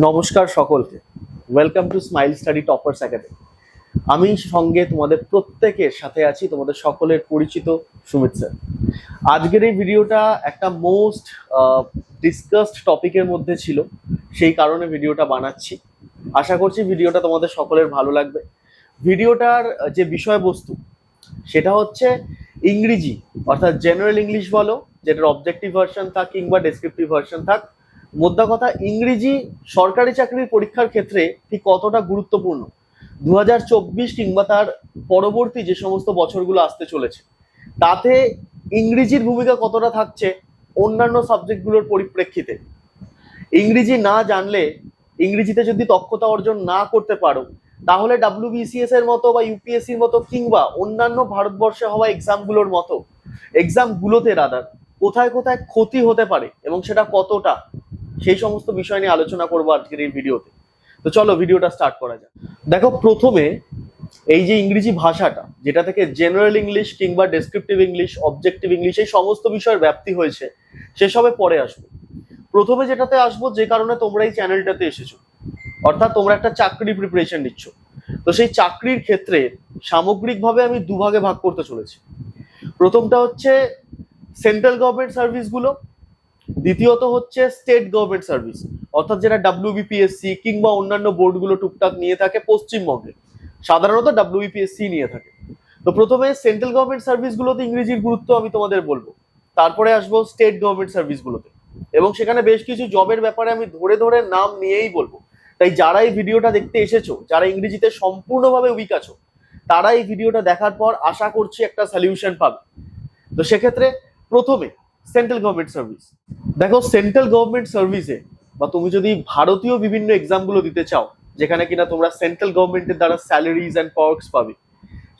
নমস্কার সকলকে। Welcome to smile study toppers academy আমি সঙ্গে তোমাদের প্রত্যেকের সাথে আছি, তোমাদের সকলের পরিচিত সুমিত স্যার। আজকের এই ভিডিওটা একটা মোস্ট ডিসকাসড টপিকের মধ্যে ছিল। সেই কারণে ভিডিওটা বানাচ্ছি। আশা করছি ভিডিওটা তোমাদের সকলের ভালো লাগবে। ভিডিওটার যে বিষয়বস্তু, সেটা হচ্ছে ইংরেজি, অর্থাৎ জেনারেল ইংলিশ বলো, যেটার অবজেক্টিভ ভার্সন থাক কিংবা ডেসক্রিপটিভ ভার্সন থাক মোদ্দা কথা, ইংরেজি সরকারি চাকরির পরীক্ষার ক্ষেত্রে ঠিক কতটা গুরুত্বপূর্ণ? দু হাজার চব্বিশ কিংবা তার পরবর্তী যে সমস্ত বছরগুলো আসতে চলেছে, তাতে ইংরেজির ভূমিকা কতটা থাকছে অন্যান্য সাবজেক্টগুলোর পরিপ্রেক্ষিতে? ইংরেজি না জানলে, ইংরেজিতে যদি দক্ষতা অর্জন না করতে পারো, তাহলে ডাব্লিউবিসিএস এর মতো বা ইউপিএসসির মতো কিংবা অন্যান্য ভারতবর্ষে হওয়া এক্সামগুলোর মতো এক্সামগুলোতে রাদার কোথায় কোথায় ক্ষতি হতে পারে এবং সেটা কতটা? সেই সমস্ত বিষয় নিয়ে আলোচনা করব আজকের এই ভিডিওতে। তো চলো ভিডিওটা স্টার্ট করা যাক। দেখো, প্রথমে এই যে ইংরেজি ভাষাটা, যেটা থেকে জেনারেল ইংলিশ কিংবা ডেসক্রিপটিভ ইংলিশ অবজেক্টিভ ইংলিশ এই সমস্ত বিষয়ের ব্যাপ্তি হয়েছে সেসবে পরে আসব। প্রথমে যেটাতে আসব, যে কারণে তোমরা এই চ্যানেলটাতে এসেছ। অর্থাৎ তোমরা একটা চাকরি প্রিপারেশন নিচ্ছ। তো সেই চাকরির ক্ষেত্রে সামগ্রিকভাবে আমি দুভাগে ভাগ করতে চলেছি। প্রথমটা হচ্ছে সেন্ট্রাল গভর্নমেন্ট সার্ভিসগুলো দ্বিতীয়ত হচ্ছে স্টেট গভর্নমেন্ট সার্ভিস অর্থাৎ যেটা ডাব্লিউবিপিএসসি কিংবা অন্যান্য বোর্ডগুলো টুকটাক নিয়ে থাকে পশ্চিমবঙ্গে। সাধারণত ডাব্লিউবিপিএসসি নিয়ে থাকে। তো প্রথমে সেন্ট্রাল গভর্নমেন্ট সার্ভিসগুলোতে ইংরেজির গুরুত্ব আমি তোমাদের বলব। তারপরে আসব স্টেট গভর্নমেন্ট সার্ভিসগুলোতে এবং সেখানে বেশ কিছু জবের ব্যাপারে আমি ধরে ধরে নাম নিয়েই বলব। তাই যারা এই ভিডিওটা দেখতে এসেছ, যারা ইংরেজিতে সম্পূর্ণভাবে উইক আছো, তারা এই ভিডিওটা দেখার পর আশা করছি একটা সলিউশন পাবে। তো সেক্ষেত্রে প্রথমে সেন্ট্রাল গভর্নমেন্ট সার্ভিস। দেখো, সেন্ট্রাল গভর্নমেন্ট সার্ভিসে, বা তুমি যদি ভারতীয় বিভিন্ন এক্সামগুলো দিতে চাও, যেখানে কিনা তোমরা সেন্ট্রাল গভর্নমেন্টের দ্বারা স্যালারিজ অ্যান্ড পার্কস পাবে,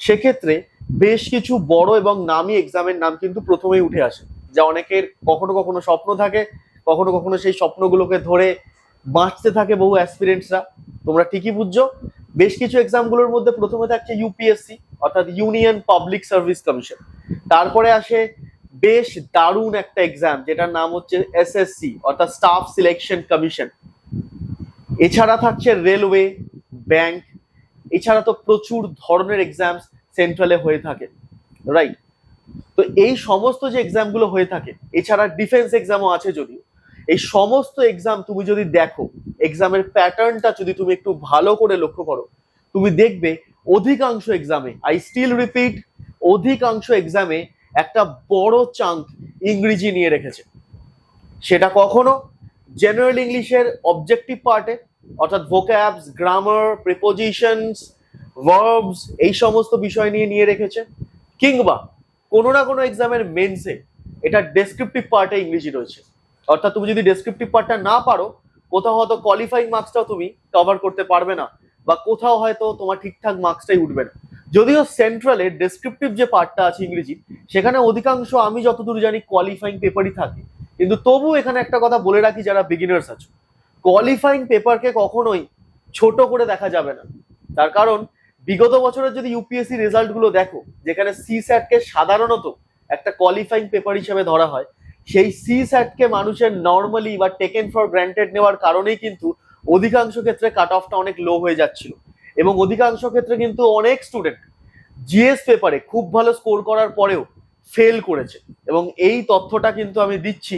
সেক্ষেত্রে বেশ কিছু বড় এবং নামি এক্সামের নাম কিন্তু প্রথমেই উঠে আসে, যা অনেকের কখনো কখনো স্বপ্ন থাকে, কখনো কখনো সেই স্বপ্নগুলোকে ধরে বাঁচতে থাকে বহু অ্যাসপিরেন্টসরা তোমরা ঠিকই বুঝছ। বেশ কিছু এক্সামগুলোর মধ্যে প্রথমে থাকছে ইউপিএসসি অর্থাৎ ইউনিয়ন পাবলিক সার্ভিস কমিশন তারপরে আসে বেশ দারুণ একটা এক্সাম যেটার নাম হচ্ছে এসএসসি অর্থাৎ স্টাফ সিলেকশন কমিশন এছাড়া থাকছে রেলওয়ে ব্যাংক এছাড়া তো প্রচুর ধরনের এক্সাম সেন্ট্রালে হয়ে থাকে রাইট তো এই সমস্ত যে এক্সামগুলো হয়ে থাকে, এছাড়া ডিফেন্স এক্সামও আছে যদিও, এই সমস্ত এক্সাম তুমি যদি দেখো এক্সামের প্যাটার্নটা যদি তুমি একটু ভালো করে লক্ষ্য করো, তুমি দেখবে অধিকাংশ এক্সামে আই স্টিল রিপিট অধিকাংশ এক্সামে একটা বড় চাঙ্ক ইংরেজি নিয়ে রেখেছে। সেটা কখনো জেনারেল ইংলিশের অবজেক্টিভ পার্টে অর্থাৎ ভোক্যাবস গ্রামার প্রিপোজিশনস ভার্বস এই সমস্ত বিষয় নিয়ে নিয়ে রেখেছে, কিংবা কোনো না কোনো এক্সামের মেন্সে এটা ডেসক্রিপটিভ পার্টে ইংরেজি রয়েছে। অর্থাৎ তুমি যদি ডেসক্রিপটিভ পার্টটা না পারো, কোথাও হয়তো কোয়ালিফাইং মার্কসটাও তুমি কভার করতে পারবে না, বা কোথাও হয়তো তোমার ঠিকঠাক মার্কসটাই উঠবে না। যদিও সেন্ট্রালে ডেসক্রিপটিভ যে পার্টটা আছে ইংরেজি, সেখানে অধিকাংশ আমি যতদূর জানি কোয়ালিফাইং পেপারই থাকে। কিন্তু তবু এখানে একটা কথা বলে রাখি যারা বিগিনার্স আছো। কোয়ালিফাইং পেপারকে কখনোই ছোট করে দেখা যাবে না। তার কারণ, বিগত বছরের যদি ইউপিএসসি রেজাল্টগুলো দেখো, যেখানে সি স্যাটকে সাধারণত একটা কোয়ালিফাইং পেপার হিসেবে ধরা হয়, সেই সি স্যাটকে মানুষের নর্মালি বা টেকেন ফর গ্রান্টেড নেওয়ার কারণেই কিন্তু অধিকাংশ ক্ষেত্রে কাট অফটা অনেক লো হয়ে যাচ্ছিল। এবং অধিকাংশ ক্ষেত্রে কিন্তু অনেক স্টুডেন্ট জিএস পেপারে খুব ভালো স্কোর করার পরেও ফেল করেছে। এবং এই তথ্যটা কিন্তু আমি দিচ্ছি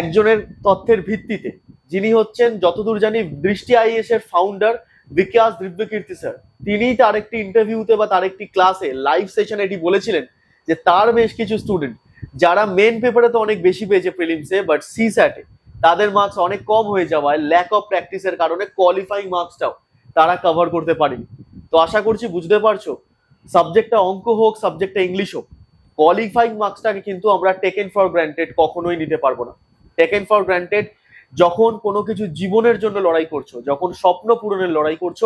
একজনের তথ্যের ভিত্তিতে। যিনি হচ্ছেন যতদূর জানি দৃষ্টি আইএস এর ফাউন্ডার বিকাশ দিব্যকীর্তি স্যার তিনি তার একটি ইন্টারভিউতে বা তার একটি ক্লাসে লাইভ সেশনে এটি বলেছিলেন যে তার বেশ কিছু স্টুডেন্ট যারা মেন পেপারে তো অনেক বেশি পেয়েছে প্রিলিমসে বাট সি স্যাটে তাদের মার্কস অনেক কম হয়ে যাওয়ায় ল্যাক অফ প্র্যাকটিসের কারণে কোয়ালিফাইং মার্কসটাও তারা কভার করতে পারেনি। তো আশা করছি বুঝতে পারছ সাবজেক্টটা অঙ্ক হোক সাবজেক্টটা ইংলিশ হোক কোয়ালিফাইং মার্কসটাকে কিন্তু আমরা টেকেন ফর গ্রান্টেড কখনোই নিতে পারব না। টেকেন ফর গ্রান্টেড যখন কোনো কিছু জীবনের জন্য লড়াই করছ, যখন স্বপ্ন পূরণের লড়াই করছ,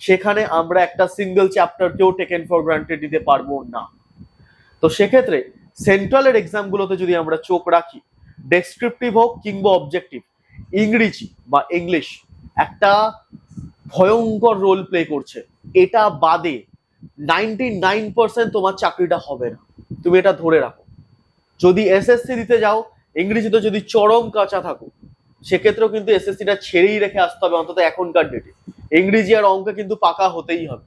সেখানে আমরা একটা সিঙ্গেল চ্যাপ্টারকেও টেকেন ফর গ্রান্টেড দিতে পারব না। তো সেক্ষেত্রে সেন্ট্রালের এক্সামগুলোতে যদি আমরা চোখ রাখি ডেসক্রিপটিভ হোক কিংবা অবজেক্টিভ ইংরেজি বা ইংলিশ একটা ভয়ঙ্কর রোল প্লে করছে। এটা বাদে নাইনটি নাইন পার্সেন্ট তোমার চাকরিটা হবে না। তুমি এটা ধরে রাখো। যদি এসএসসি দিতে যাও, ইংরেজিতে যদি চরম কাঁচা থাকো, সেক্ষেত্রেও কিন্তু এসএসসিটা ছেড়েই রেখে আসতে হবে, অন্তত এখনকার ডেটে ইংরেজি আর অঙ্কে কিন্তু পাকা হতেই হবে।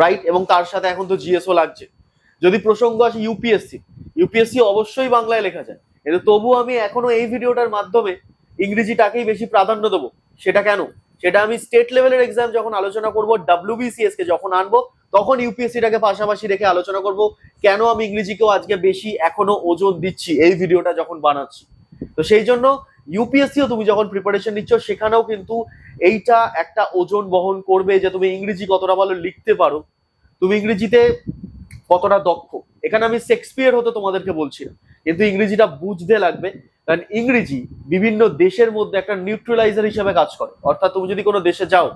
রাইট এবং তার সাথে এখন তো জিএসও লাগছে। যদি প্রসঙ্গ আসে ইউপিএসসি ইউপিএসসি অবশ্যই বাংলায় লেখা যায়। কিন্তু তবু আমি এখনও এই ভিডিওটার মাধ্যমে ইংরেজিটাকেই বেশি প্রাধান্য দেবো। সেটা কেন? সেটা আমি স্টেট লেভেলের এক্সাম যখন আলোচনা করব ডাব্লিউবিসিএস কে যখন আনব, তখন ইউপিএসসিটাকে পাশাপাশি রেখে আলোচনা করব, কেন আমি ইংরেজিকেও আজকে বেশি এখনও ওজন দিচ্ছি এই ভিডিওটা যখন বানাচ্ছি। তো সেই জন্য ইউপিএসসিও তুমি যখন প্রিপারেশন নিচ্ছ, সেখানেও কিন্তু এইটা একটা ওজন বহন করবে যে তুমি ইংরেজি কতটা ভালো লিখতে পারো। তুমি ইংরেজিতে কতটা দক্ষ। এখানে আমি শেক্সপিয়ার হতে তোমাদেরকে বলছি না কিন্তু ইংরেজিটা বুঝতে লাগবে। কারণ ইংরেজি বিভিন্ন দেশের মধ্যে একটা নিউট্রালাইজার হিসেবে কাজ করে। অর্থাৎ তুমি যদি কোনো দেশে যাও,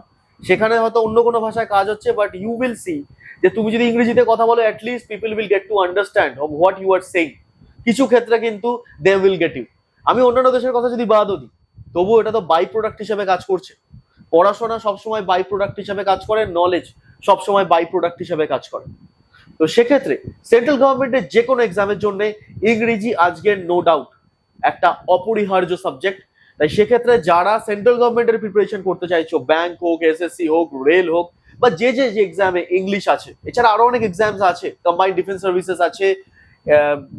সেখানে হয়তো অন্য কোনো ভাষায় কাজ হচ্ছে বাট ইউ উইল সি যে তুমি যদি ইংরেজিতে কথা বলো at least people will get to understand what you are saying কিছু ক্ষেত্রে কিন্তু দে উইল গেট ইউ আমি অন্যান্য দেশের কথা যদি বাদও দিই, তবুও এটা তো বাই প্রোডাক্ট হিসেবে কাজ করছে। পড়াশোনা সবসময় বাই প্রোডাক্ট হিসেবে কাজ করে নলেজ সবসময় বাই প্রোডাক্ট হিসেবে কাজ করে। তো সেক্ষেত্রে সেন্ট্রাল গভর্নমেন্টের যে কোনো এক্সামের জন্য ইংরেজি আজকের নো ডাউট একটা অপরিহার্য সাবজেক্ট তাই সেক্ষেত্রে যারা সেন্ট্রাল গভর্নমেন্টের প্রিপারেশন করতে চাইছো ব্যাংক হোক এসএসসি হোক রেল হোক, বা যে যে যে এক্সামে ইংলিশ আছে, এছাড়া আরও অনেক এক্সামস আছে কম্বাইন্ড ডিফেন্স সার্ভিসেস আছে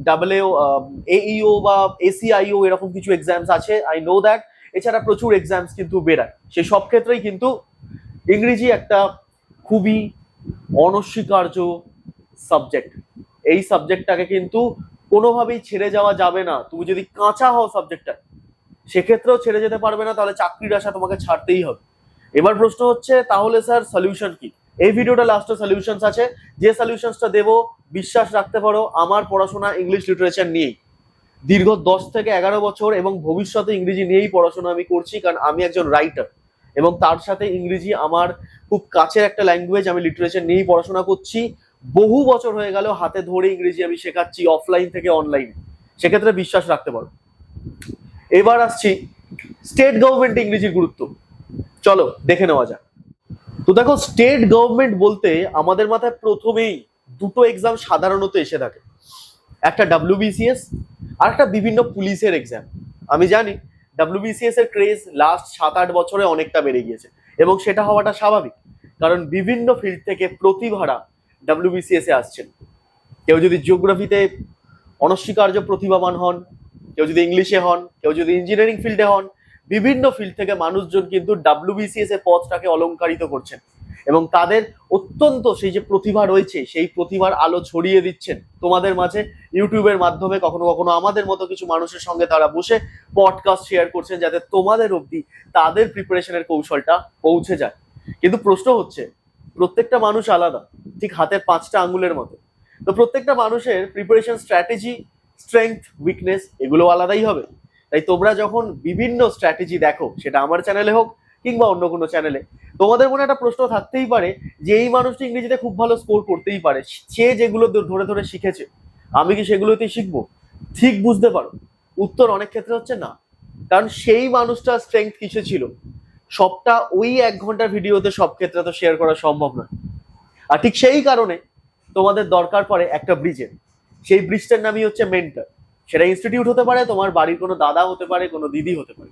ডাবল এইও বা এসিআইও এরকম কিছু এক্সামস আছে আই নো দ্যাট এছাড়া প্রচুর এক্সামস কিন্তু বেরায়। সেই সব ক্ষেত্রেই কিন্তু ইংরেজি একটা খুবই অনস্বীকার্য সাবজেক্ট এই সাবজেক্টটাকে কিন্তু কোনোভাবেই ছেড়ে যাওয়া যাবে না। তুমি যদি কাঁচা হও সাবজেক্টটা সেক্ষেত্রেও ছেড়ে যেতে পারবে না, তাহলে চাকরির আশা তোমাকে ছাড়তেই হবে। এবার প্রশ্ন হচ্ছে, তাহলে স্যার সলিউশন কি? এই ভিডিওটা লাস্টে সলিউশনস আছে। যে সলিউশনসটা দেবো, বিশ্বাস রাখতে পারো, আমার পড়াশোনা ইংলিশ লিটারেচার নিয়েই। দীর্ঘ দশ থেকে এগারো বছর এবং ভবিষ্যতে ইংরেজি নিয়েই পড়াশোনা আমি করছি, কারণ আমি একজন রাইটার এবং তার সাথে ইংরেজি আমার খুব কাছের একটা ল্যাঙ্গুয়েজ আমি লিটারেচার নিয়েই পড়াশোনা করছি। বহু বছর হয়ে গেল হাতে ধরে ইংরেজি আমি শেখাচ্ছি অফলাইন থেকে অনলাইন সেক্ষেত্রে বিশ্বাস রাখতে পারো। এবার আসছি স্টেট গভর্নমেন্ট ইংরেজির গুরুত্ব। চলো, দেখে নেওয়া যাক। তো দেখো স্টেট গভর্নমেন্ট বলতে আমাদের মাথায় প্রথমেই দুটো এক্সাম সাধারণত এসে থাকে। একটা ডাব্লিউবিসিএস আর একটা বিভিন্ন পুলিশের এক্সাম আমি জানি ডাব্লিউবিসিএস এর ক্রেজ লাস্ট সাত আট বছরে অনেকটা বেড়ে গিয়েছে এবং সেটা হওয়াটা স্বাভাবিক। কারণ বিভিন্ন ফিল্ড থেকে প্রতিভারা ডাব্লিউবিসিএস আসছেন। কেউ যদি জিওগ্রাফিতে অনস্বীকার্য প্রতিভাবান হন, কেউ যদি ইংলিশে হন, কেউ যদি ইঞ্জিনিয়ারিং ফিল্ডে হন, বিভিন্ন ফিল্ড থেকে মানুষজন কিন্তু ডাব্লিউবিসিএস এর পথটাকে অলঙ্কারিত করছেন এবং তাদের অত্যন্ত সেই যে প্রতিভা রয়েছে, সেই প্রতিভার আলো ছড়িয়ে দিচ্ছেন। তোমাদের মাঝে ইউটিউবের মাধ্যমে কখনো কখনো আমাদের মতো কিছু মানুষের সঙ্গে তারা বসে পডকাস্ট শেয়ার করছেন, যাতে তোমাদের অবধি তাদের প্রিপারেশনের কৌশলটা পৌঁছে যায়। কিন্তু প্রশ্ন হচ্ছে প্রত্যেকটা মানুষ আলাদা, ঠিক হাতের পাঁচটা আঙ্গুলের মতো। তো প্রত্যেকটা মানুষের প্রিপারেশন স্ট্র্যাটেজি স্ট্রেংথ উইকনেস এগুলো আলাদাই হবে। তাই তোমরা যখন বিভিন্ন স্ট্র্যাটেজি দেখো, সেটা আমার চ্যানেলে হোক কিংবা অন্য কোনো চ্যানেলে তোমাদের মনে একটা প্রশ্ন থাকতেই পারে যে এই মানুষটি ইংরেজিতে খুব ভালো স্কোর করতেই পারে। সে যেগুলো ধরে ধরে শিখেছে, আমি কি সেগুলোতেই শিখব? ঠিক বুঝতে পারো। উত্তর অনেক ক্ষেত্রে হচ্ছে না। কারণ সেই মানুষটার স্ট্রেংথ কিসে ছিল? সবটা ওই এক ঘণ্টার ভিডিওতে সব ক্ষেত্রে তো শেয়ার করা সম্ভব নয়। আর ঠিক সেই কারণে তোমাদের দরকার পড়ে একটা ব্রিজের সেই ব্রিজটার নামই হচ্ছে মেন্টার সেটা ইনস্টিটিউট হতে পারে, তোমার বাড়ির কোনো দাদা হতে পারে, কোনো দিদি হতে পারে।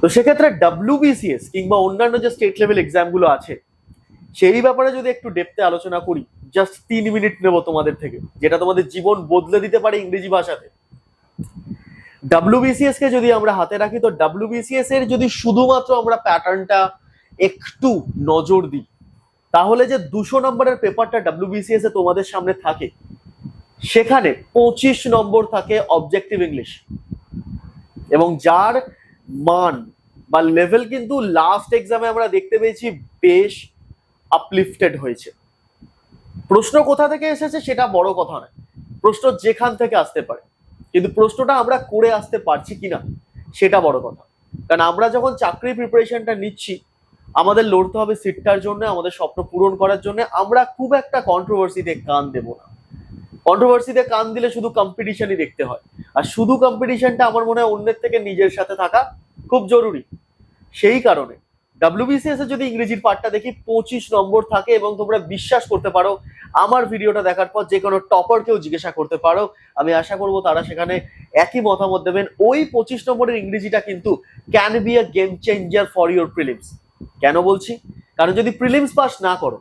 তো সেক্ষেত্রে ডাব্লিউবিসিএস কিংবা অন্যান্য যে স্টেট লেভেল এক্সামগুলো আছে, সেই ব্যাপারে যদি একটু ডেপতে আলোচনা করি জাস্ট তিন মিনিট নেব তোমাদের থেকে, যেটা তোমাদের জীবন বদলে দিতে পারে ইংরেজি ভাষাতে। ডাব্লিউবিসিএস কে যদি আমরা হাতে রাখি, তো ডাব্লিউবিসিএস এর যদি শুধুমাত্র আমরা প্যাটার্নটা একটু নজর দিই, তাহলে যে দুশো নম্বরের পেপারটা ডাব্লিউবিসিএস এ তোমাদের সামনে থাকে, সেখানে পঁচিশ নম্বর থাকে অবজেক্টিভ ইংলিশ এবং যার মান বা লেভেল কিন্তু লাস্ট এক্সামে আমরা দেখতে পেয়েছি বেশ আপলিফটেড হয়েছে। প্রশ্ন কোথা থেকে এসেছে সেটা বড় কথা নয়, প্রশ্ন যেখান থেকে আসতে পারে। কিন্তু প্রশ্নটা আমরা করে আসতে পারছি কিনা, সেটা বড় কথা। কারণ আমরা যখন চাকরির প্রিপারেশনটা নিচ্ছি, আমাদের লড়তে হবে সিটটার জন্য, আমাদের স্বপ্ন পূরণ করার জন্য, আমরা খুব একটা কন্ট্রোভার্সিতে কান দেব না। কন্ট্রোভার্সিতে কান দিলে শুধু কম্পিটিশনই দেখতে হয়। আর শুধু কম্পিটিশনটা আমার মনে হয় অন্যের থেকে নিজের সাথে থাকা খুব জরুরি। সেই কারণে ডাব্লিউবিসিএস এর যদি ইংরেজির পার্টটা দেখি, পঁচিশ নম্বর থাকে এবং তোমরা বিশ্বাস করতে পারো, আমার ভিডিওটা দেখার পর যে কোনো টপারকেও জিজ্ঞাসা করতে পারো। আমি আশা করব তারা সেখানে একই মতামত দেবেন। ওই পঁচিশ নম্বরের ইংরেজিটা কিন্তু can be a game changer for your prelims কেন বলছি? কারণ যদি প্রিলিমস পাস না করো,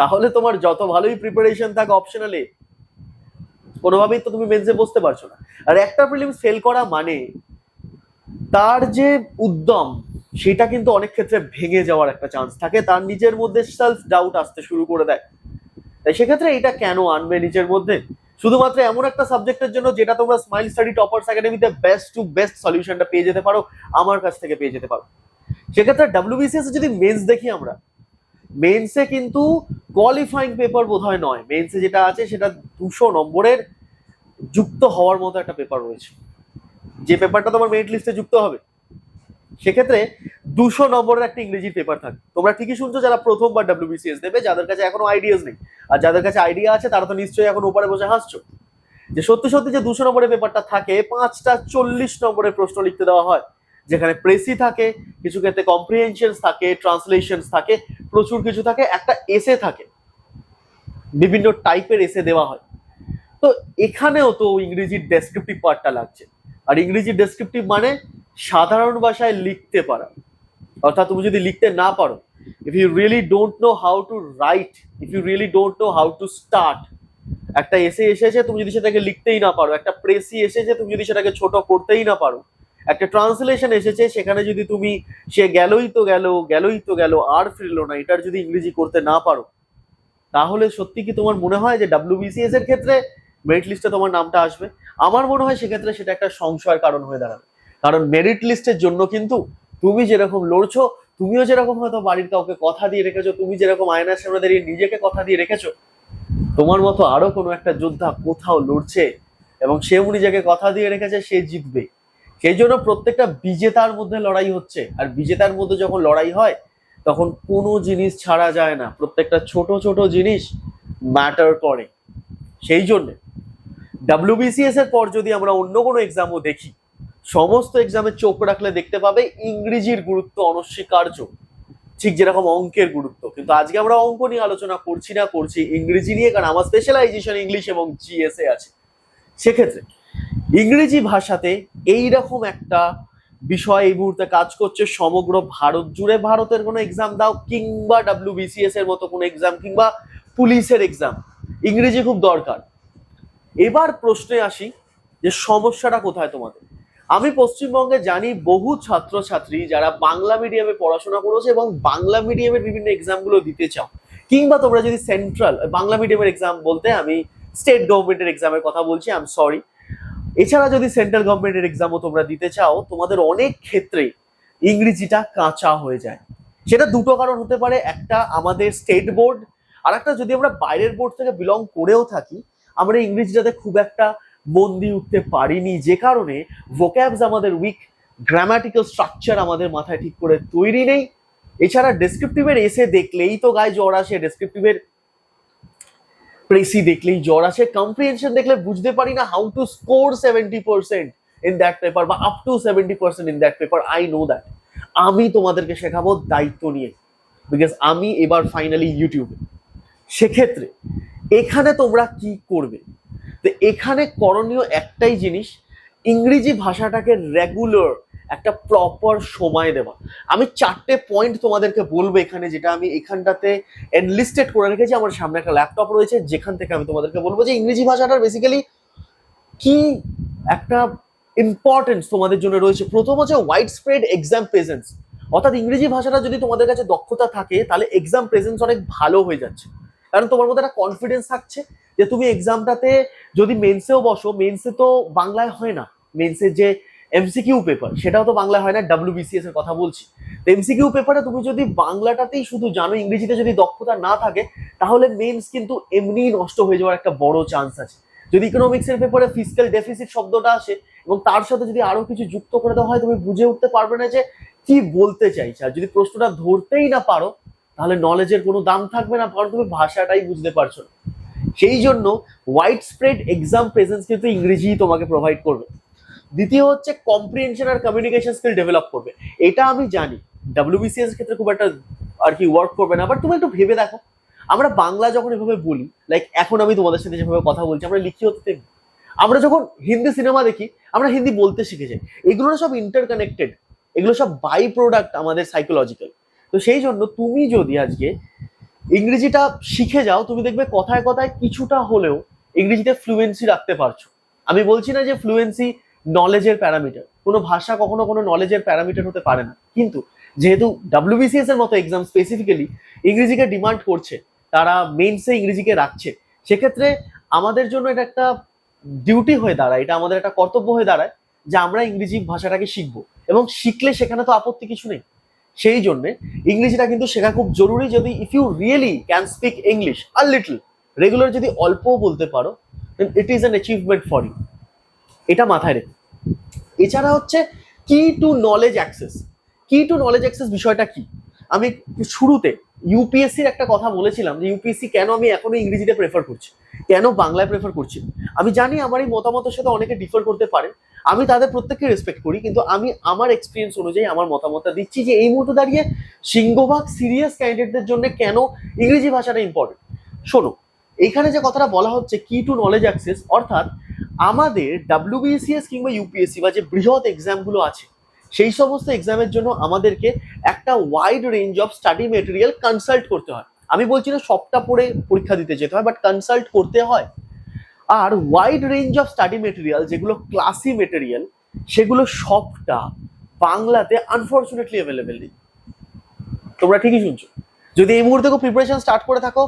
তাহলে তোমার যত ভালোই প্রিপারেশন থাকে অপশনালে কোনোভাবেই তো তুমি মেন্সে বসতে পারছ না। আর একটা প্রিলিমস ফেল করা মানে তার যে উদ্যম সেটা কিন্তু অনেক ক্ষেত্রে ভেঙে যাওয়ার একটা চান্স থাকে। তার নিজের মধ্যে সেলফ ডাউট আসতে শুরু করে দেয়। তাই সেক্ষেত্রে এটা কেন আনবে নিজের মধ্যে? শুধুমাত্র এমন একটা সাবজেক্টের জন্য যেটা তোমরা স্মাইল স্টাডি টপার্স একাডেমিতে বেস্ট টু বেস্ট সলিউশনটা পেয়ে যেতে পারো, আমার কাছ থেকে পেয়ে যেতে পারো। সেক্ষেত্রে ডাব্লিউবিসিএস যদি মেন্স দেখি আমরা মেন্সে কিন্তু কোয়ালিফাইং পেপার বোধহয় নয়। মেন্সে যেটা আছে সেটা দুশো নম্বরের যুক্ত হওয়ার মতো একটা পেপার রয়েছে। যে পেপারটা তোমার মেরিট লিস্টে যুক্ত হবে। সেক্ষেত্রে দুশো নম্বরের একটা ইংরেজির পেপার থাকে তোমরা ঠিকই শুনছো যারা প্রথমবার ডাব্লিউবিসিএস দেবে, যাদের কাছে এখনও আইডিয়াস নেই। আর যাদের কাছে আইডিয়া আছে, তারা তো নিশ্চয়ই এখন উপরে বসে হাসছো। যে সত্যি সত্যি যে দুশো নম্বরের পেপারটা থাকে, পাঁচটা চল্লিশ নম্বরের প্রশ্ন লিখতে দেওয়া হয়। যেখানে প্রেসি থাকে, কিছু ক্ষেত্রে কম্প্রিহেনশনস থাকে ট্রান্সলেশনস থাকে, প্রচুর কিছু থাকে, একটা এসে থাকে। বিভিন্ন টাইপের এসে দেওয়া হয়। তো এখানেও তো ইংরেজির ডেসক্রিপটিভ পার্টটা লাগছে। আর ইংরেজি ডেসক্রিপটিভ মানে সাধারণ ভাষায় লিখতে পারা। অর্থাৎ তুমি যদি লিখতে না পারো if you really don't know how to write if you really don't know how to start একটা এসে এসেছে, তুমি যদি সেটাকে লিখতেই না পারো, একটা প্রেসি এসেছে, তুমি যদি সেটাকে ছোট করতেই না পারো, একটা ট্রান্সলেশন এসেছে, সেখানে যদি তুমি, সে গেলই তো গেল, গেলই তো গেল, আর ফিরলো না, এটার যদি ইংরেজি করতে না পারো, তাহলে সত্যি কি তোমার মনে হয় যে ডাব্লিউবিসিএস এর ক্ষেত্রে মেরিট লিস্টে তোমার নামটা আসবে? আমার মনে হয় সেক্ষেত্রে সেটা একটা সংশয়ের কারণ হয়ে দাঁড়াবে। কারণ মেরিট লিস্টের জন্য কিন্তু তুমি যেরকম লড়ছো, তুমিও যেরকম হয়তো বাড়ির কাউকে কথা দিয়ে রেখেছো, তুমি যেরকম আয়নার সামনে দাঁড়িয়ে নিজেকে কথা দিয়ে রেখেছো, তোমার মতো আরও কোনো একটা যোদ্ধা কোথাও লড়ছে এবং সেও নিজেকে কথা দিয়ে রেখেছে, সে জিতবে। সেই জন্য প্রত্যেকটা বিজেতার মধ্যে লড়াই হচ্ছে। আর বিজেতার মধ্যে যখন লড়াই হয়, তখন কোনো জিনিস ছাড়া যায় না। প্রত্যেকটা ছোট ছোট জিনিস ম্যাটার করে। সেই জন্য ডাব্লিউবিসিএস এর পর যদি আমরা অন্য কোনো এক্সামও দেখি সমস্ত এক্সামে চোখ রাখলে দেখতে পাবে ইংরেজির গুরুত্ব অনস্বীকার্য। ঠিক যেরকম অঙ্কের গুরুত্ব। কিন্তু আজকে আমরা অঙ্ক নিয়ে আলোচনা করছি না, করছি ইংরেজি নিয়ে, কারণ আমার স্পেশালাইজেশন ইংলিশ এবং জিএসএ আছে। সেক্ষেত্রে ইংরেজি ভাষাতে এই রকম একটা বিষয় এই মুহূর্তে কাজ করছে, সমগ্র ভারত জুড়ে ভারতের কোনো এক্সাম দাও কিংবা ডাব্লিউবিসিএস এর মতো কোনো এক্সাম কিংবা পুলিশের এক্সাম ইংরেজি খুব দরকার। এবার প্রশ্নে আসি যে সমস্যাটা কোথায় তোমাদের? আমি পশ্চিমবঙ্গে জানি বহু ছাত্রছাত্রী যারা বাংলা মিডিয়ামে পড়াশোনা করেছে এবং বাংলা মিডিয়ামের বিভিন্ন এক্সামগুলো দিতে চাও। কিংবা তোমরা যদি সেন্ট্রাল বাংলা মিডিয়ামের এক্সাম বলতে আমি স্টেট গভর্নমেন্টের এক্সামের কথা বলছি আই এম সরি এছাড়া যদি সেন্ট্রাল গভর্নমেন্টের এক্সামও তোমরা দিতে চাও, তোমাদের অনেক ক্ষেত্রেই ইংরেজিটা কাঁচা হয়ে যায়। সেটা দুটো কারণ হতে পারে, একটা আমাদের স্টেট বোর্ড আর একটা যদি আমরা বাইরের বোর্ড থেকে বিলং করেও থাকি, আমরা ইংরেজিটাতে খুব একটা মন দিয়ে উঠতে পারিনি, যে কারণে ভোক্যাবস আমাদের উইক গ্রামাটিক্যাল স্ট্রাকচার আমাদের মাথায় ঠিক করে তৈরি নেই। এছাড়া ডেসক্রিপটিভের এসে দেখলেই তো গায়ে জ্বর আসে ডেসক্রিপটিভের প্রেসি দেখলেই জ্বর আসে কম্প্রিহেনশন দেখলে বুঝতে পারি না how to score seventy percent in that paper বা up to seventy percent in that paper I know that আমি তোমাদেরকে শেখাবো দায়িত্ব নিয়ে বিকজ আমি এবার ফাইনালি ইউটিউবে সেক্ষেত্রে, এখানে তোমরা কি করবে? তো এখানে করণীয় একটাই জিনিস, ইংরেজি ভাষাটাকে রেগুলার একটা প্রপার সময় দেওয়া। আমি চারটে পয়েন্ট তোমাদেরকে বলব এখানে, যেটা আমি এখানটাতে এনলিস্টেড করে রেখেছি, আমার সামনে একটা ল্যাপটপ রয়েছে, যেখান থেকে আমি তোমাদেরকে বলব যে ইংরেজি ভাষাটার বেসিক্যালি কি একটা ইম্পর্টেন্স তোমাদের জন্য রয়েছে। প্রথম হচ্ছে ওয়াইড স্প্রেড এক্সাম প্রেজেন্স অর্থাৎ ইংরেজি ভাষাটা যদি তোমাদের কাছে দক্ষতা থাকে, তাহলে এক্সাম প্রেজেন্স অনেক ভালো হয়ে যাচ্ছে। কারণ তোমার মধ্যে একটা কনফিডেন্স থাকছে যে তুমি এক্সামটাতে যদি মেন্সেও বসো মেন্সে তো বাংলায় হয় না। মেন্সের যে এমসিকিউ পেপার সেটাও তো বাংলায় হয় না ডাব্লিউবিসিএস এর কথা বলছি। তো এমসিকিউ পেপারে তুমি যদি বাংলাটাতেই শুধু জানো, ইংরেজিতে যদি দক্ষতা না থাকে, তাহলে মেন্স কিন্তু এমনিই নষ্ট হয়ে যাওয়ার একটা বড় চান্স আছে। যদি ইকোনমিক্স এর পেপারে ফিজিক্যাল ডেফিসিট শব্দটা আসে এবং তার সাথে যদি আরও কিছু যুক্ত করে দেওয়া হয়, তুমি বুঝে উঠতে পারবে না যে কি বলতে চাইছে। আর যদি প্রশ্নটা ধরতেই না পারো তাহলে নলেজের কোনো দাম থাকবে না, কারণ তুমি ভাষাটাই বুঝতে পারছ না। সেই জন্য ওয়াইড স্প্রেড এক্সাম প্রেজেন্স কিন্তু ইংরেজি তোমাকে প্রোভাইড করবে। দ্বিতীয় হচ্ছে কম্প্রিহেনশন আর কমিউনিকেশন স্কিল ডেভেলপ করবে। এটা আমি জানি ডাব্লিউবিসিএস ক্ষেত্রে খুব একটা আর কি ওয়ার্ক করবে না বাট তুমি একটু ভেবে দেখো। আমরা বাংলা যখন এভাবে বলি লাইক এখন আমি তোমাদের সাথে যেভাবে কথা বলছি, আমরা লিখি হতে আমরা যখন হিন্দি সিনেমা দেখি, আমরা হিন্দি বলতে শিখে যাই। এগুলো সব ইন্টারকানেক্টেড এগুলো সব বাই প্রোডাক্ট আমাদের সাইকোলজিক্যাল তো সেই জন্য তুমি যদি আজকে ইংরেজিটা শিখে যাও, তুমি দেখবে কথায় কথায় কিছুটা হলেও ইংরেজিতে ফ্লুয়েন্সি রাখতে পারছ। আমি বলছি না যে ফ্লুয়েন্সি নলেজের প্যারামিটার কোনো ভাষা কখনো কোনো নলেজের প্যারামিটার হতে পারে না। কিন্তু যেহেতু ডাব্লিউবিসিএস এর মতো এক্সাম স্পেসিফিক্যালি ইংরেজিকে ডিমান্ড করছে, তারা মেইনসে ইংরেজিকে রাখছে, সেক্ষেত্রে আমাদের জন্য এটা একটা ডিউটি হয়ে দাঁড়ায়, এটা আমাদের একটা কর্তব্য হয়ে দাঁড়ায় যে আমরা ইংরেজি ভাষাটাকে শিখব। এবং শিখলে সেখানে তো আপত্তি কিছু নেই। সেই জন্যে ইংলিশটা কিন্তু শেখা খুব জরুরি যদি if you really can speak English R little regular যদি অল্পও বলতে পারো it is an achievement for you এটা মাথায় রেখে। এছাড়া হচ্ছে কি টু নলেজ অ্যাক্সেস কি টু নলেজ অ্যাক্সেস বিষয়টা কি? আমি শুরুতে ইউপিএসসির একটা কথা বলেছিলাম যে ইউপিএসসি কেন আমি এখনও ইংরেজিতে প্রেফার করছি? কেন বাংলায় প্রেফার করছি? আমি জানি আমার এই মতামতের সাথে অনেকে ডিফার করতে পারে। আমি তাদের প্রত্যেককে রেসপেক্ট করি, কিন্তু আমি আমার এক্সপিরিয়েন্স অনুযায়ী আমার মতামতটা দিচ্ছি যে এই মুহূর্তে দাঁড়িয়ে সিংহভাগ সিরিয়াস ক্যান্ডিডেটদের জন্য কেন ইংরেজি ভাষাটা ইম্পর্টেন্ট শোনো, এখানে যে কথাটা বলা হচ্ছে কি টু নলেজ অ্যাক্সেস অর্থাৎ আমাদের ডাব্লিউবিসিএস কিংবা ইউপিএসসি বা যে বৃহৎ এক্সামগুলো আছে, সেই সমস্ত এক্সামের জন্য আমাদেরকে একটা wide range of study material consult করতে হয়। আমি বলছি না সবটা পড়ে পরীক্ষা দিতে যেতে হয় বাট কনসাল্ট করতে হয়। আর wide range of study material যেগুলো ক্লাসি মেটেরিয়াল সেগুলো সবটা বাংলাতে আনফর্চুনেটলি অ্যাভেলেবেল নেই। তোমরা ঠিকই শুনছো। যদি এই মুহূর্তে খুব প্রিপারেশন স্টার্ট করে থাকো,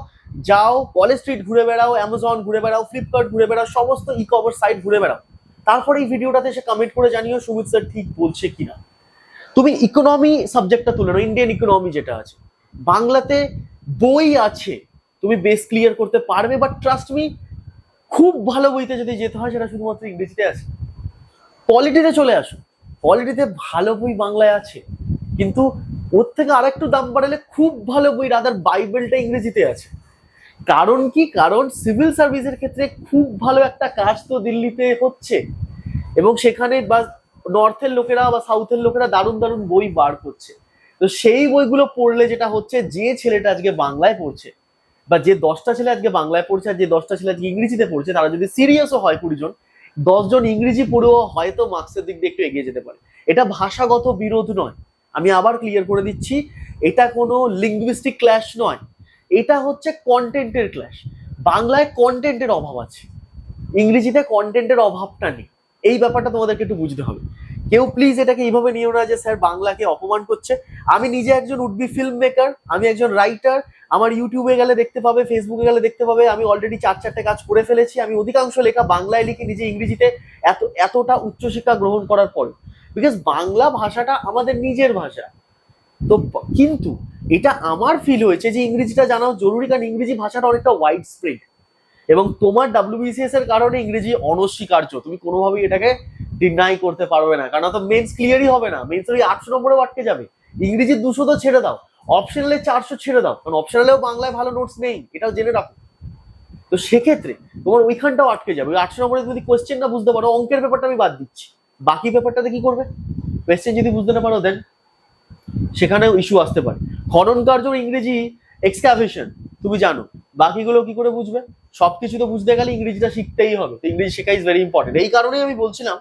যাও কলেজ স্ট্রিট ঘুরে বেড়াও অ্যামাজন ঘুরে বেড়াও ফ্লিপকার্ট ঘুরে বেড়াও, সমস্ত ই কমার্স সাইট ঘুরে বেড়াও। তারপরে এই ভিডিওটাতে এসে কমেন্ট করে জানিও সুমিত স্যার ঠিক বলছে কিনা। তুমি ইকোনমি সাবজেক্টটা তুলে নাও ইন্ডিয়ান ইকোনমি যেটা আছে। বাংলাতে বই আছে, তুমি বেস ক্লিয়ার করতে পারবে বাট ট্রাস্ট মি খুব ভালো বইতে যদি যেতে হয় সেটা শুধুমাত্র ইংরেজিতে আছে। পলিটিতে চলে আসো পলিটিতে ভালো বই বাংলায় আছে। কিন্তু ওর থেকে আরেকটু দাম বাড়ালে খুব ভালো বই রাদার বাইবেলটা ইংরেজিতে আছে। কারণ কি? কারণ সিভিল সার্ভিসের ক্ষেত্রে খুব ভালো একটা কাজ তো দিল্লিতে হচ্ছে। এবং সেখানে বা নর্থের লোকেরা বা সাউথের লোকেরা দারুণ দারুণ বই বার করছে। তো সেই বইগুলো পড়লে যেটা হচ্ছে, যে ছেলেটা আজকে বাংলায় পড়ছে বা যে দশটা ছেলে আজকে বাংলায় পড়ছে আর যে দশটা ছেলে আজকে ইংরেজিতে পড়ছে, তারা যদি সিরিয়াসও হয় কুড়ি জন দশজন ইংরেজি পড়েও হয়তো মার্কসের দিক দিয়ে একটু এগিয়ে যেতে পারে। এটা ভাষাগত বিরোধ নয়। আমি আবার ক্লিয়ার করে দিচ্ছি, এটা কোনো লিঙ্গুইস্টিক ক্ল্যাশ নয়। এটা হচ্ছে কন্টেন্টের ক্ল্যাশ বাংলায় কন্টেন্টের অভাব আছে। ইংরেজিতে কন্টেন্টের অভাবটা নেই। এই ব্যাপারটা তোমাদেরকে একটু বুঝতে হবে। কেউ প্লিজ এটাকে এইভাবে নিও না যে স্যার বাংলাকে অপমান করছে। আমি নিজে একজন উডবি ফিল্ম মেকার আমি একজন রাইটার আমার ইউটিউবে গেলে দেখতে পাবে ফেসবুকে গেলে দেখতে পাবে, আমি অলরেডি চার চারটে কাজ করে ফেলেছি, আমি অধিকাংশ লেখা বাংলায় লিখি নিজে ইংরেজিতে, এত, এতটা উচ্চশিক্ষা গ্রহণ করার পর। বিকজ বাংলা ভাষাটা আমাদের নিজের ভাষা। তো কিন্তু এটা আমার ফিল হয়েছে যে ইংরেজিটা জানাও জরুরি, কারণ ইংরেজি ভাষাটা অনেকটা ওয়াইড স্প্রেড এবং তোমার ডাব্লিউবিসিএস এর কারণে ইংরেজি অনস্বীকার্য। তুমি কোনোভাবেই এটাকে ডিনাই করতে পারবে না। কারণ তো মেন্স ক্লিয়ারই হবে না। মেন্স ওই আটশো নম্বরেও আটকে যাবে। ইংরেজি দুশো তো ছেড়ে দাও। অপশনালে চারশো ছেড়ে দাও। কারণ অপশনালেও বাংলায় ভালো নোটস নেই। এটাও জেনে রাখো। তো সেক্ষেত্রে তোমার ওইখানটাও আটকে যাবে। ওই আটশো নম্বরে যদি কোয়েশ্চেন না বুঝতে পারো, অঙ্কের ব্যাপারটা আমি বাদ দিচ্ছি। বাকি ব্যাপারটাতে কি করবে? কোয়েশ্চেন যদি বুঝতে না পারো দেন সেখানেও ইস্যু আসতে পারে। খনন কার্য ইংরেজি এক্সকাভেশন তুমি জানো। বাকিগুলো কি করে বুঝবে? সবকিছু তো বুঝতে গেলে ইংরেজিটা শিখতেই হবে। তো ইংরেজি শেখা ইজ ভেরি ইম্পর্টেন্ট এই কারণেই আমি বলছিলাম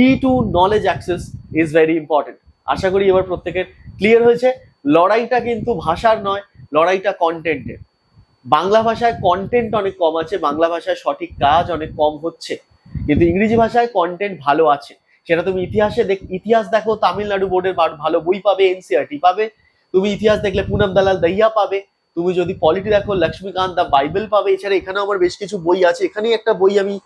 কি to knowledge access is very important আশা করি এবার প্রত্যেকের ক্লিয়ার হয়েছে। লড়াইটা কিন্তু ভাষার নয়, লড়াইটা কন্টেন্টের বাংলা ভাষায় কন্টেন্ট অনেক কম আছে, বাংলা ভাষায় সঠিক কাজ অনেক কম হচ্ছে। কিন্তু ইংরেজি ভাষায় কন্টেন্ট ভালো আছে। সেটা তুমি ইতিহাসে দেখ, ইতিহাস দেখো, তামিলনাড়ু বোর্ডের ভালো বই পাবে এনসিআরটি পাবে। তুমি ইতিহাস দেখলে পুনম দালাল দহিয়া পাবে। তুমি যদি পলিটি দেখো, লক্ষ্মীকান্ত দা বাইবেল পাবে। এছাড়া এখানেও আমার বেশ কিছু বই আছে। এখানেই একটা বই আমি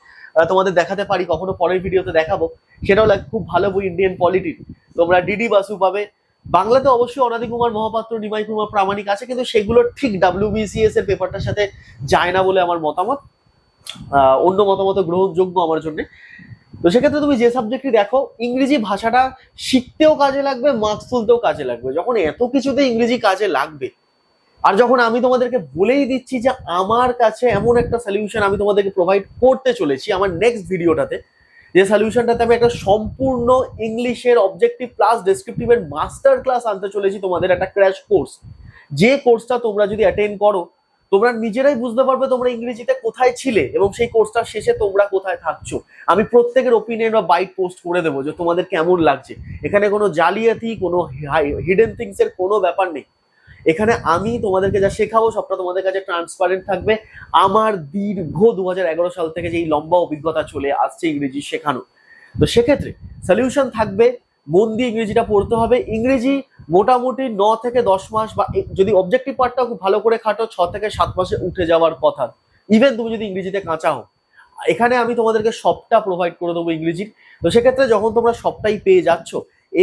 তোমাদের দেখাতে পারি, কখনো পরের ভিডিওতে দেখাবো। সেটাও লাগ- খুব ভালো বই ইন্ডিয়ান পলিটির তোমরা ডিডি বাসু পাবে। বাংলাতে অবশ্যই অনাদি কুমার, মহাপাত্র, নিমাই কুমার, প্রামাণিক আছে, কিন্তু সেগুলো ঠিক ডাব্লিউবিসিএস এর পেপারটার সাথে যায় না বলে আমার মতামত। অন্য মতামত গ্রহণযোগ্য আমার জন্য। তো সেক্ষেত্রে তুমি যে সাবজেক্টই দেখো, ইংরেজি ভাষাটা শিখতেও কাজে লাগবে মার্কস তুলতেও কাজে লাগবে। যখন এত কিছুতে ইংরেজি কাজে লাগবে আর যখন আমি তোমাদেরকে বলেই দিচ্ছি যে আমার কাছে এমন একটা সলিউশন আমি তোমাদেরকে প্রোভাইড করতে চলেছি আমার নেক্সট ভিডিওটাতে যে সলিউশনটাতে আমি একটা সম্পূর্ণ ইংলিশের অবজেক্টিভ প্লাস ডেসক্রিপটিভের মাস্টার ক্লাস আনতে চলেছি তোমাদের, একটা ক্র্যাশ কোর্স যে কোর্সটা তোমরা যদি অ্যাটেন্ড করো, তোমরা নিজেরাই বুঝতে পারবে তোমরা ইংরেজিতে কোথায় ছিলে এবং সেই কোর্সটার শেষে তোমরা কোথায় থাকছো। আমি প্রত্যেকের ওপিনিয়ন বা বাইট পোস্ট করে দেবো যে তোমাদের কেমন লাগছে। এখানে কোনো জালিয়াতি, কোনো হিডেন থিংস এর কোনো ব্যাপার নেই। এখানে আমি তোমাদেরকে যা শেখাবো সবটা তোমাদের কাছে ট্রান্সপারেন্ট থাকবে। আমার দীর্ঘ দু হাজার এগারো সাল থেকে যে এই লম্বা অভিজ্ঞতা চলে আসছে ইংরেজি শেখানো। তো সেক্ষেত্রে সলিউশন থাকবে, মন দিয়ে ইংরেজিটা পড়তে হবে। ইংরেজি মোটামুটি ন থেকে দশ মাস বা যদি অবজেক্টিভ পার্টটা খুব ভালো করে খাটো, ছ থেকে সাত মাসে উঠে যাওয়ার কথা। ইভেন তুমি যদি ইংরেজিতে কাঁচা হও। এখানে আমি তোমাদেরকে সবটা প্রোভাইড করে দেবো ইংরেজির। তো সেক্ষেত্রে যখন তোমরা সবটাই পেয়ে যাচ্ছ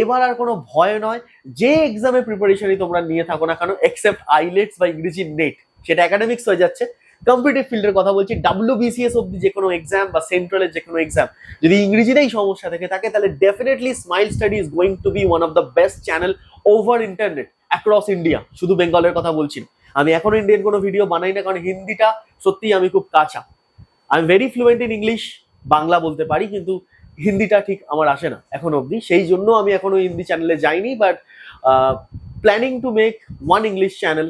এবার আর কোনো ভয় নয়, যে এক্সামের প্রিপারেশনই তোমরা নিয়ে থাকো না কেন এক্সেপ্ট আইলেটস বা ইংরেজি নেট সেটা একাডেমিক্স হয়ে যাচ্ছে। কম্পিটিভ ফিল্ডের কথা বলছি ডাব্লিউ বিসিএস অব্দি যে কোনো এক্সাম বা সেন্ট্রালের যে কোনো এক্সাম যদি ইংরেজিতেই সমস্যা থেকে থাকে, তাহলে definitely smile study is going to be one of the best channel over internet across India শুধু বেঙ্গলের কথা বলছি আমি এখনও ইন্ডিয়ান কোনো ভিডিও বানাই না, কারণ হিন্দিটা সত্যিই আমি খুব কাঁচা। আমি very fluent in English Bangla বলতে পারি, কিন্তু হিন্দিটা ঠিক আমার আসে না, এখন অবধি। সেই জন্য আমি এখনও হিন্দি চ্যানেলে যাইনি but planning to make one English channel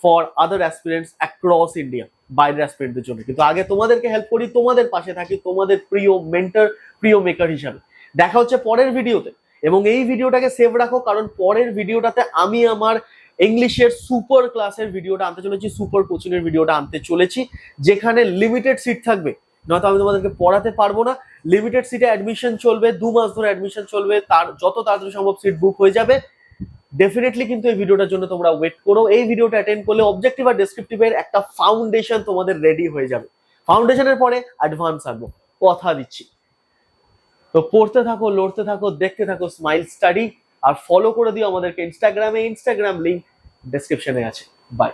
for other aspirants across India বাইরের অ্যাসপিরেন্টদের জন্য। কিন্তু আগে তোমাদেরকে হেল্প করি, তোমাদের পাশে থাকি, তোমাদের প্রিয় মেন্টার প্রিয় মেকার হিসাবে। দেখা হচ্ছে পরের ভিডিওতে এবং এই ভিডিওটাকে সেভ রাখো, কারণ পরের ভিডিওটাতে আমি আমার ইংলিশের সুপার ক্লাসের ভিডিওটা আনতে চলেছি সুপার কোচিং এর ভিডিওটা আনতে চলেছি, যেখানে লিমিটেড সিট থাকবে। নয়তো আমি তোমাদেরকে পড়াতে পারব না। লিমিটেড সিটে অ্যাডমিশন চলবে, দু মাস ধরে অ্যাডমিশন চলবে, তার যত তাড়াতাড়ি সম্ভব সিট বুক হয়ে যাবে। ডেফিনেটলি কিন্তু এই ভিডিওটার জন্য তোমরা ওয়েট করো। এই ভিডিওটা অ্যাটেন্ড করলে অবজেক্টিভ আর ডেসক্রিপটিভের একটা ফাউন্ডেশন তোমাদের রেডি হয়ে যাবে। ফাউন্ডেশনের পরে অ্যাডভান্স আসব কথা দিচ্ছি। তো পড়তে থাকো, লড়তে থাকো, দেখতে থাকো স্মাইল স্টাডি আর ফলো করে দিও আমাদেরকে ইনস্টাগ্রামে ইনস্টাগ্রাম লিঙ্ক ডেসক্রিপশনে আছে। বাই